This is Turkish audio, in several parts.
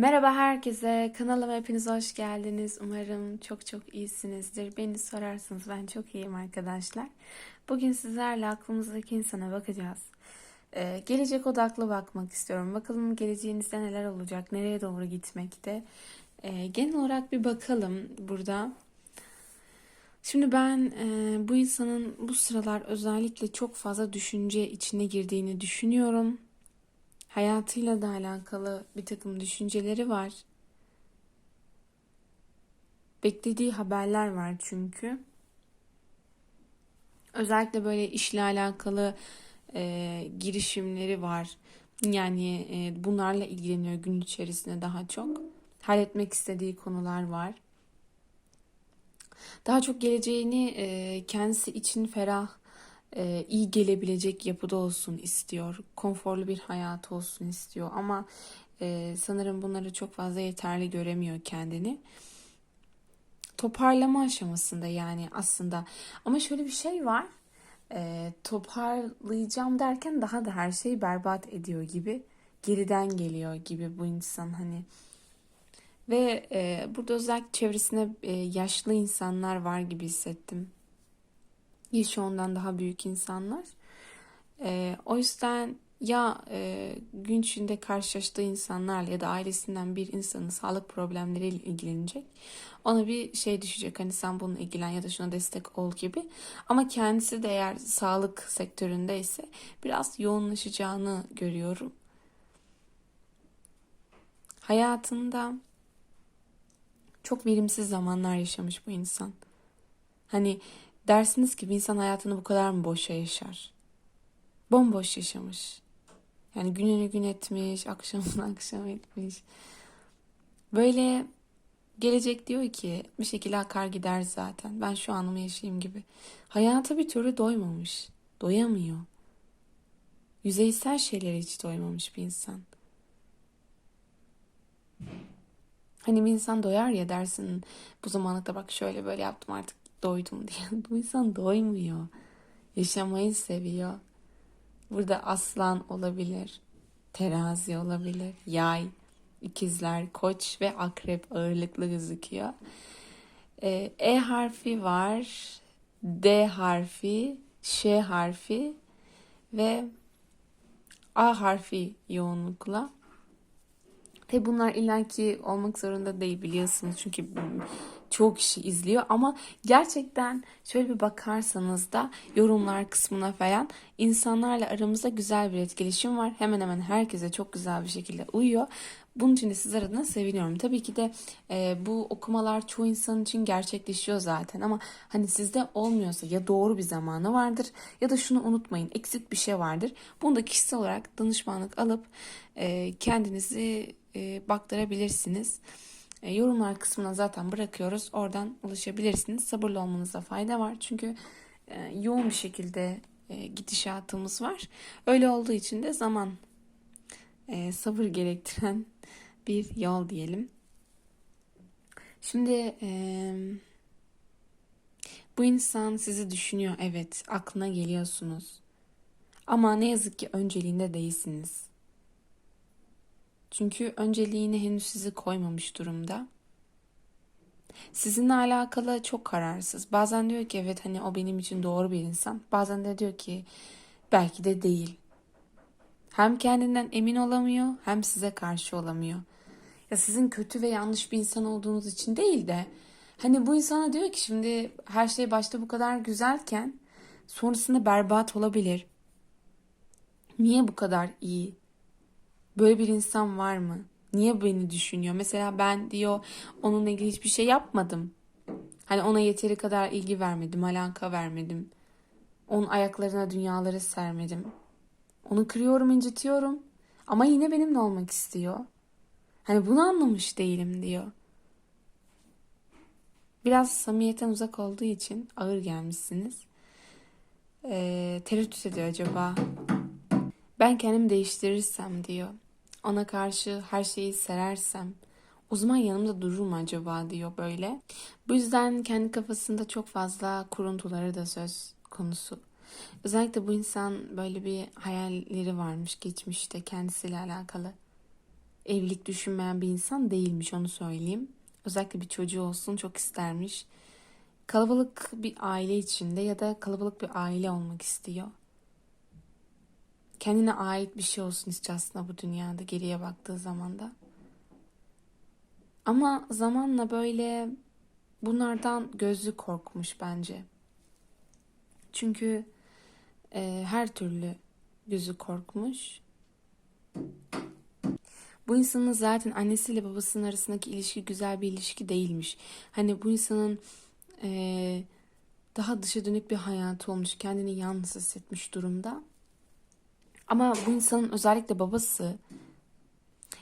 Merhaba herkese. Kanalıma hepiniz hoş geldiniz. Umarım çok çok iyisinizdir. Beni sorarsanız ben çok iyiyim arkadaşlar. Bugün sizlerle aklımızdaki insana bakacağız. Ee, gelecek odaklı bakmak istiyorum. Bakalım geleceğinizde neler olacak, nereye doğru gitmekte. Ee, genel olarak bir bakalım burada. Şimdi ben e, bu insanın bu sıralar özellikle çok fazla düşünce içine girdiğini düşünüyorum hayatıyla da alakalı bir takım düşünceleri var. Beklediği haberler var çünkü. Özellikle böyle işle alakalı e, girişimleri var. Yani e, bunlarla ilgileniyor gün içerisinde daha çok. Halletmek istediği konular var. Daha çok geleceğini e, kendisi için ferah e, iyi gelebilecek yapıda olsun istiyor. Konforlu bir hayat olsun istiyor ama e, sanırım bunları çok fazla yeterli göremiyor kendini. Toparlama aşamasında yani aslında. Ama şöyle bir şey var. E, toparlayacağım derken daha da her şeyi berbat ediyor gibi. Geriden geliyor gibi bu insan hani. Ve e, burada özellikle çevresinde e, yaşlı insanlar var gibi hissettim ondan daha büyük insanlar. E, o yüzden ya e, gün içinde karşılaştığı insanlarla ya da ailesinden bir insanın sağlık problemleriyle ilgilenecek. Ona bir şey düşecek hani sen bununla ilgilen ya da şuna destek ol gibi. Ama kendisi de eğer sağlık sektöründe ise biraz yoğunlaşacağını görüyorum. Hayatında çok verimsiz zamanlar yaşamış bu insan. Hani Dersiniz ki bir insan hayatını bu kadar mı boşa yaşar? Bomboş yaşamış. Yani gününü gün etmiş, akşamını akşam etmiş. Böyle gelecek diyor ki bir şekilde akar gider zaten. Ben şu anımı yaşayayım gibi. Hayata bir türlü doymamış. Doyamıyor. Yüzeysel şeylere hiç doymamış bir insan. Hani bir insan doyar ya dersin bu zamanlıkta bak şöyle böyle yaptım artık doydum diye. Bu insan doymuyor. Yaşamayı seviyor. Burada aslan olabilir, terazi olabilir, yay, ikizler, koç ve akrep ağırlıklı gözüküyor. Ee, e harfi var, D harfi, Ş harfi ve A harfi yoğunlukla. Tabi bunlar illaki olmak zorunda değil biliyorsunuz. Çünkü çoğu kişi izliyor ama gerçekten şöyle bir bakarsanız da yorumlar kısmına falan insanlarla aramızda güzel bir etkileşim var. Hemen hemen herkese çok güzel bir şekilde uyuyor. Bunun için de sizler adına seviniyorum. Tabii ki de e, bu okumalar çoğu insan için gerçekleşiyor zaten ama hani sizde olmuyorsa ya doğru bir zamanı vardır ya da şunu unutmayın eksik bir şey vardır. Bunu da kişisel olarak danışmanlık alıp e, kendinizi e, baktırabilirsiniz. E, yorumlar kısmına zaten bırakıyoruz. Oradan ulaşabilirsiniz. Sabırlı olmanıza fayda var. Çünkü e, yoğun bir şekilde e, gidişatımız var. Öyle olduğu için de zaman e, sabır gerektiren bir yol diyelim. Şimdi bu insan sizi düşünüyor. Evet aklına geliyorsunuz. Ama ne yazık ki önceliğinde değilsiniz. Çünkü önceliğini henüz sizi koymamış durumda. Sizinle alakalı çok kararsız. Bazen diyor ki evet hani o benim için doğru bir insan. Bazen de diyor ki belki de değil. Hem kendinden emin olamıyor hem size karşı olamıyor. Ya sizin kötü ve yanlış bir insan olduğunuz için değil de hani bu insana diyor ki şimdi her şey başta bu kadar güzelken sonrasında berbat olabilir. Niye bu kadar iyi? Böyle bir insan var mı? Niye beni düşünüyor? Mesela ben diyor onunla ilgili hiçbir şey yapmadım. Hani ona yeteri kadar ilgi vermedim, alaka vermedim. Onun ayaklarına dünyaları sermedim. Onu kırıyorum, incitiyorum. Ama yine benimle olmak istiyor. Hani bunu anlamış değilim diyor. Biraz samimiyetten uzak olduğu için ağır gelmişsiniz. Ee, tereddüt ediyor acaba. Ben kendimi değiştirirsem diyor ona karşı her şeyi serersem o zaman yanımda durur mu acaba diyor böyle. Bu yüzden kendi kafasında çok fazla kuruntuları da söz konusu. Özellikle bu insan böyle bir hayalleri varmış geçmişte kendisiyle alakalı. evlilik düşünmeyen bir insan değilmiş onu söyleyeyim. Özellikle bir çocuğu olsun çok istermiş. Kalabalık bir aile içinde ya da kalabalık bir aile olmak istiyor. Kendine ait bir şey olsun istiyor bu dünyada geriye baktığı zaman da. Ama zamanla böyle bunlardan gözü korkmuş bence. Çünkü e, her türlü gözü korkmuş. Bu insanın zaten annesiyle babasının arasındaki ilişki güzel bir ilişki değilmiş. Hani bu insanın e, daha dışa dönük bir hayatı olmuş, kendini yalnız hissetmiş durumda. Ama bu insanın özellikle babası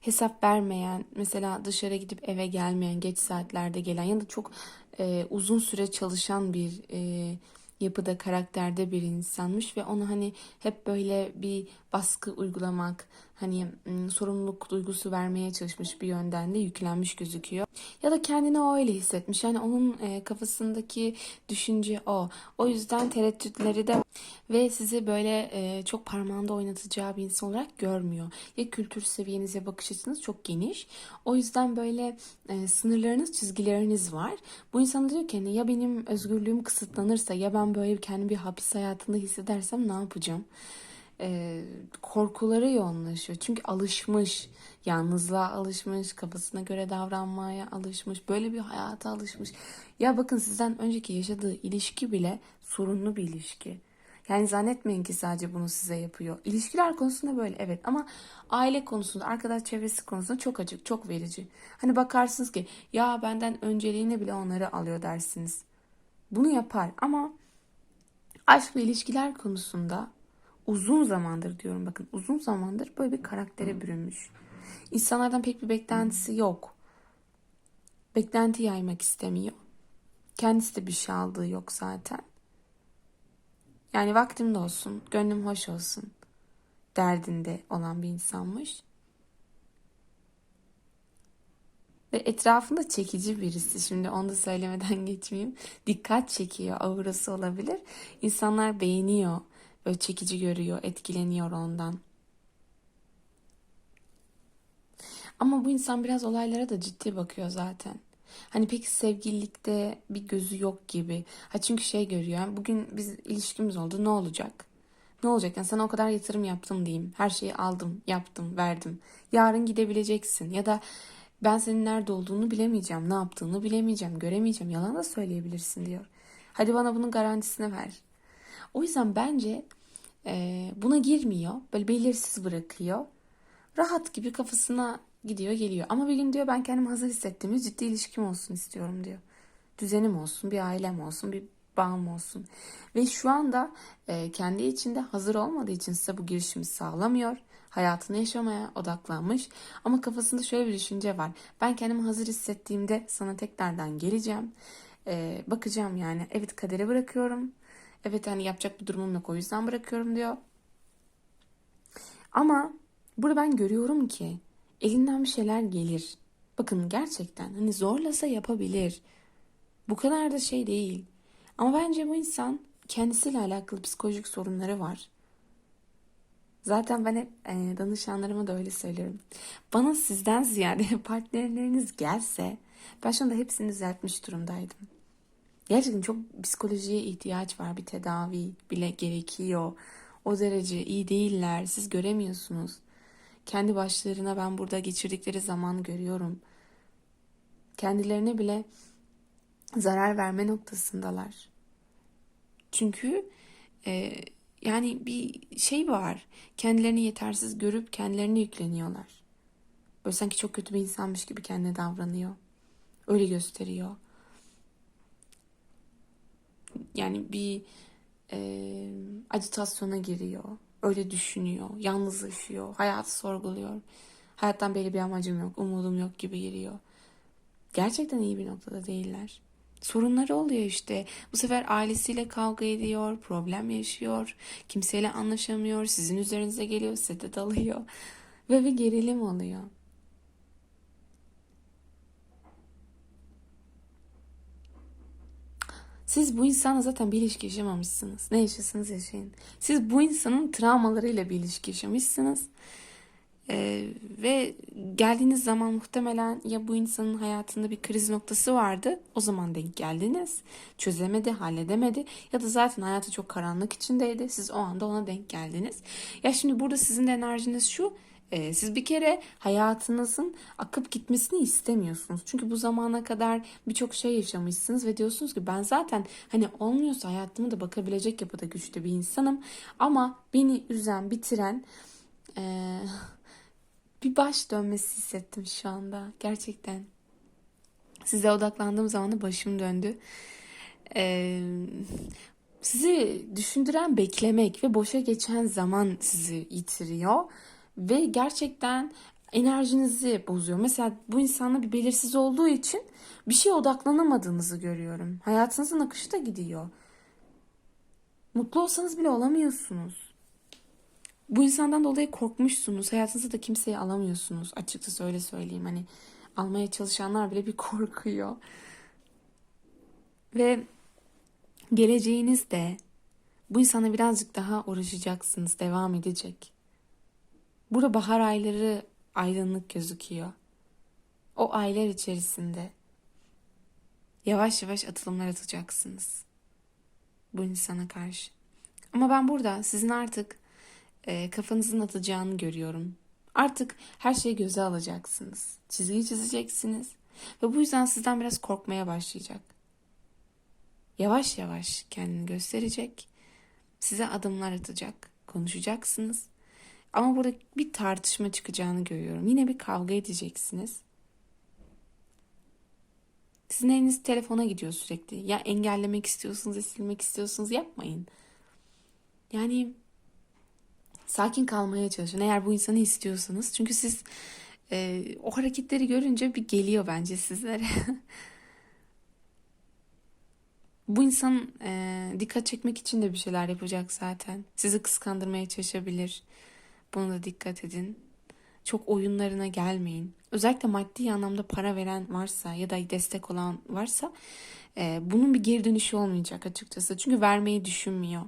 hesap vermeyen, mesela dışarı gidip eve gelmeyen, geç saatlerde gelen ya da çok e, uzun süre çalışan bir e, yapıda, karakterde bir insanmış ve onu hani hep böyle bir baskı uygulamak, hani sorumluluk duygusu vermeye çalışmış bir yönden de yüklenmiş gözüküyor. Ya da kendini o öyle hissetmiş. Yani onun e, kafasındaki düşünce o. O yüzden tereddütleri de ve sizi böyle e, çok parmağında oynatacağı bir insan olarak görmüyor. Ya kültür seviyeniz ya bakış açınız çok geniş. O yüzden böyle e, sınırlarınız, çizgileriniz var. Bu insan diyor ki hani ya benim özgürlüğüm kısıtlanırsa ya ben böyle kendi bir hapis hayatında hissedersem ne yapacağım? E, korkuları yoğunlaşıyor. Çünkü alışmış, yalnızlığa alışmış, kafasına göre davranmaya alışmış, böyle bir hayata alışmış. Ya bakın sizden önceki yaşadığı ilişki bile sorunlu bir ilişki. Yani zannetmeyin ki sadece bunu size yapıyor. İlişkiler konusunda böyle evet ama aile konusunda, arkadaş çevresi konusunda çok acık, çok verici. Hani bakarsınız ki ya benden önceliğini bile onları alıyor dersiniz. Bunu yapar ama aşk ve ilişkiler konusunda uzun zamandır diyorum bakın uzun zamandır böyle bir karaktere bürünmüş. İnsanlardan pek bir beklentisi yok. Beklenti yaymak istemiyor. Kendisi de bir şey aldığı yok zaten. Yani vaktim de olsun, gönlüm hoş olsun derdinde olan bir insanmış. Ve etrafında çekici birisi. Şimdi onu da söylemeden geçmeyeyim. Dikkat çekiyor, aurası olabilir. İnsanlar beğeniyor Böyle çekici görüyor, etkileniyor ondan. Ama bu insan biraz olaylara da ciddi bakıyor zaten. Hani pek sevgililikte bir gözü yok gibi. Ha çünkü şey görüyor. Bugün biz ilişkimiz oldu. Ne olacak? Ne olacak? Yani sana o kadar yatırım yaptım diyeyim. Her şeyi aldım, yaptım, verdim. Yarın gidebileceksin. Ya da ben senin nerede olduğunu bilemeyeceğim. Ne yaptığını bilemeyeceğim. Göremeyeceğim. Yalan da söyleyebilirsin diyor. Hadi bana bunun garantisini ver. O yüzden bence e, buna girmiyor. Böyle belirsiz bırakıyor. Rahat gibi kafasına gidiyor geliyor. Ama bir gün diyor ben kendimi hazır hissettiğimde ciddi ilişkim olsun istiyorum diyor. Düzenim olsun, bir ailem olsun, bir bağım olsun. Ve şu anda e, kendi içinde hazır olmadığı için size bu girişimi sağlamıyor. Hayatını yaşamaya odaklanmış. Ama kafasında şöyle bir düşünce var. Ben kendimi hazır hissettiğimde sana tekrardan geleceğim. E, bakacağım yani. Evet kadere bırakıyorum. Evet hani yapacak bir durumum yok o yüzden bırakıyorum diyor. Ama burada ben görüyorum ki elinden bir şeyler gelir. Bakın gerçekten hani zorlasa yapabilir. Bu kadar da şey değil. Ama bence bu insan kendisiyle alakalı psikolojik sorunları var. Zaten ben hep e, danışanlarıma da öyle söylüyorum. Bana sizden ziyade partnerleriniz gelse ben şu anda hepsini düzeltmiş durumdaydım. Gerçekten çok psikolojiye ihtiyaç var. Bir tedavi bile gerekiyor. O derece iyi değiller. Siz göremiyorsunuz. Kendi başlarına ben burada geçirdikleri zaman görüyorum. Kendilerine bile zarar verme noktasındalar. Çünkü e, yani bir şey var. Kendilerini yetersiz görüp kendilerine yükleniyorlar. Böyle sanki çok kötü bir insanmış gibi kendine davranıyor. Öyle gösteriyor yani bir e, acitasyona giriyor. Öyle düşünüyor, yalnızlaşıyor, hayatı sorguluyor. Hayattan belli bir amacım yok, umudum yok gibi giriyor. Gerçekten iyi bir noktada değiller. Sorunları oluyor işte. Bu sefer ailesiyle kavga ediyor, problem yaşıyor, kimseyle anlaşamıyor, sizin üzerinize geliyor, size dalıyor ve bir gerilim oluyor. Siz bu insanla zaten bir ilişki yaşamamışsınız. Ne yaşasınız yaşayın. Siz bu insanın travmalarıyla bir ilişki yaşamışsınız. Ee, ve geldiğiniz zaman muhtemelen ya bu insanın hayatında bir kriz noktası vardı. O zaman denk geldiniz. Çözemedi, halledemedi. Ya da zaten hayatı çok karanlık içindeydi. Siz o anda ona denk geldiniz. Ya şimdi burada sizin de enerjiniz şu. E, siz bir kere hayatınızın akıp gitmesini istemiyorsunuz. Çünkü bu zamana kadar birçok şey yaşamışsınız ve diyorsunuz ki ben zaten hani olmuyorsa hayatımı da bakabilecek yapıda güçlü bir insanım. Ama beni üzen, bitiren e, bir baş dönmesi hissettim şu anda. Gerçekten. Size odaklandığım zaman da başım döndü. Ee, sizi düşündüren beklemek ve boşa geçen zaman sizi yitiriyor. Ve gerçekten enerjinizi bozuyor. Mesela bu insanla bir belirsiz olduğu için bir şeye odaklanamadığınızı görüyorum. Hayatınızın akışı da gidiyor. Mutlu olsanız bile olamıyorsunuz. Bu insandan dolayı korkmuşsunuz. Hayatınıza da kimseyi alamıyorsunuz. Açıkçası öyle söyleyeyim. Hani almaya çalışanlar bile bir korkuyor. Ve geleceğinizde bu insana birazcık daha uğraşacaksınız. Devam edecek. Burada bahar ayları aydınlık gözüküyor. O aylar içerisinde yavaş yavaş atılımlar atacaksınız. Bu insana karşı. Ama ben burada sizin artık e, kafanızın atacağını görüyorum. Artık her şeyi göze alacaksınız. Çizgi çizeceksiniz. Ve bu yüzden sizden biraz korkmaya başlayacak. Yavaş yavaş kendini gösterecek. Size adımlar atacak. Konuşacaksınız. Ama burada bir tartışma çıkacağını görüyorum. Yine bir kavga edeceksiniz. Sizin eliniz telefona gidiyor sürekli. Ya engellemek istiyorsunuz silmek istiyorsunuz yapmayın. Yani sakin kalmaya çalışın eğer bu insanı istiyorsanız. Çünkü siz e, o hareketleri görünce bir geliyor bence sizlere. bu insan e, dikkat çekmek için de bir şeyler yapacak zaten. Sizi kıskandırmaya çalışabilir. Buna da dikkat edin. Çok oyunlarına gelmeyin. Özellikle maddi anlamda para veren varsa ya da destek olan varsa e, bunun bir geri dönüşü olmayacak açıkçası. Çünkü vermeyi düşünmüyor.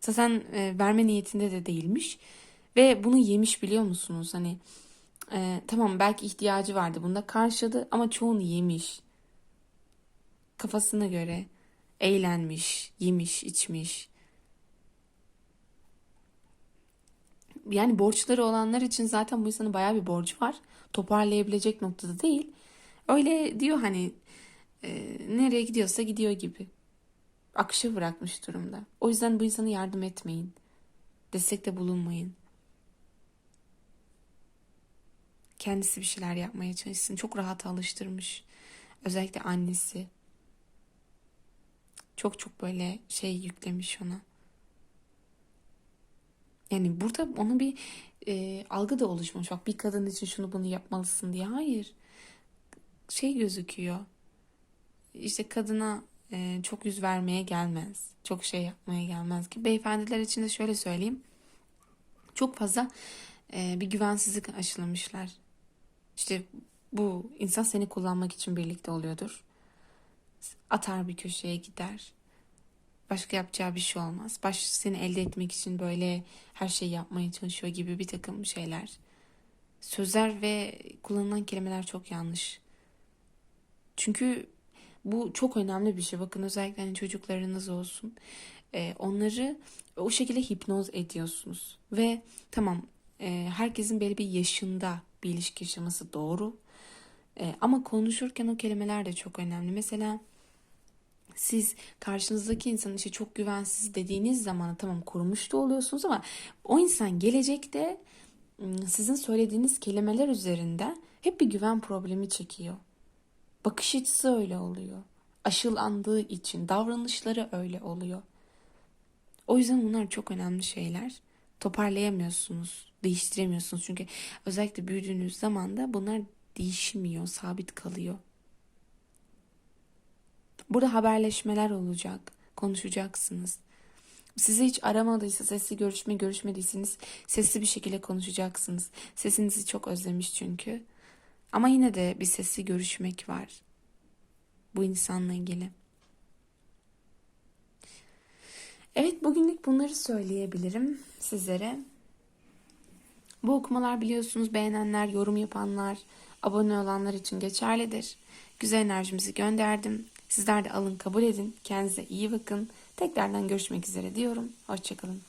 Zaten e, verme niyetinde de değilmiş. Ve bunu yemiş biliyor musunuz? Hani e, tamam belki ihtiyacı vardı bunda karşıladı ama çoğunu yemiş. Kafasına göre eğlenmiş, yemiş, içmiş. Yani borçları olanlar için zaten bu insanın bayağı bir borcu var. Toparlayabilecek noktada değil. Öyle diyor hani e, nereye gidiyorsa gidiyor gibi. Akışa bırakmış durumda. O yüzden bu insana yardım etmeyin. Destekte bulunmayın. Kendisi bir şeyler yapmaya çalışsın. Çok rahat alıştırmış. Özellikle annesi. Çok çok böyle şey yüklemiş ona. Yani burada onun bir e, algı da oluşmuş. Bak bir kadın için şunu bunu yapmalısın diye. Hayır. Şey gözüküyor. İşte kadına e, çok yüz vermeye gelmez. Çok şey yapmaya gelmez ki. Beyefendiler için de şöyle söyleyeyim. Çok fazla e, bir güvensizlik aşılamışlar. İşte bu insan seni kullanmak için birlikte oluyordur. Atar bir köşeye gider. Başka yapacağı bir şey olmaz. Baş seni elde etmek için böyle her şeyi yapmaya çalışıyor gibi bir takım şeyler. Sözler ve kullanılan kelimeler çok yanlış. Çünkü bu çok önemli bir şey. Bakın özellikle hani çocuklarınız olsun. Ee, onları o şekilde hipnoz ediyorsunuz. Ve tamam e, herkesin belli bir yaşında bir ilişki yaşaması doğru. E, ama konuşurken o kelimeler de çok önemli. Mesela siz karşınızdaki insanın işte çok güvensiz dediğiniz zaman tamam korumuş da oluyorsunuz ama o insan gelecekte sizin söylediğiniz kelimeler üzerinden hep bir güven problemi çekiyor. Bakış açısı öyle oluyor. Aşılandığı için davranışları öyle oluyor. O yüzden bunlar çok önemli şeyler. Toparlayamıyorsunuz, değiştiremiyorsunuz. Çünkü özellikle büyüdüğünüz zaman da bunlar değişmiyor, sabit kalıyor. Burada haberleşmeler olacak, konuşacaksınız. Sizi hiç aramadıysa, sesli görüşme görüşmediyseniz sesli bir şekilde konuşacaksınız. Sesinizi çok özlemiş çünkü. Ama yine de bir sesli görüşmek var. Bu insanla ilgili. Evet bugünlük bunları söyleyebilirim sizlere. Bu okumalar biliyorsunuz beğenenler, yorum yapanlar, abone olanlar için geçerlidir. Güzel enerjimizi gönderdim. Sizler de alın kabul edin. Kendinize iyi bakın. Tekrardan görüşmek üzere diyorum. Hoşçakalın.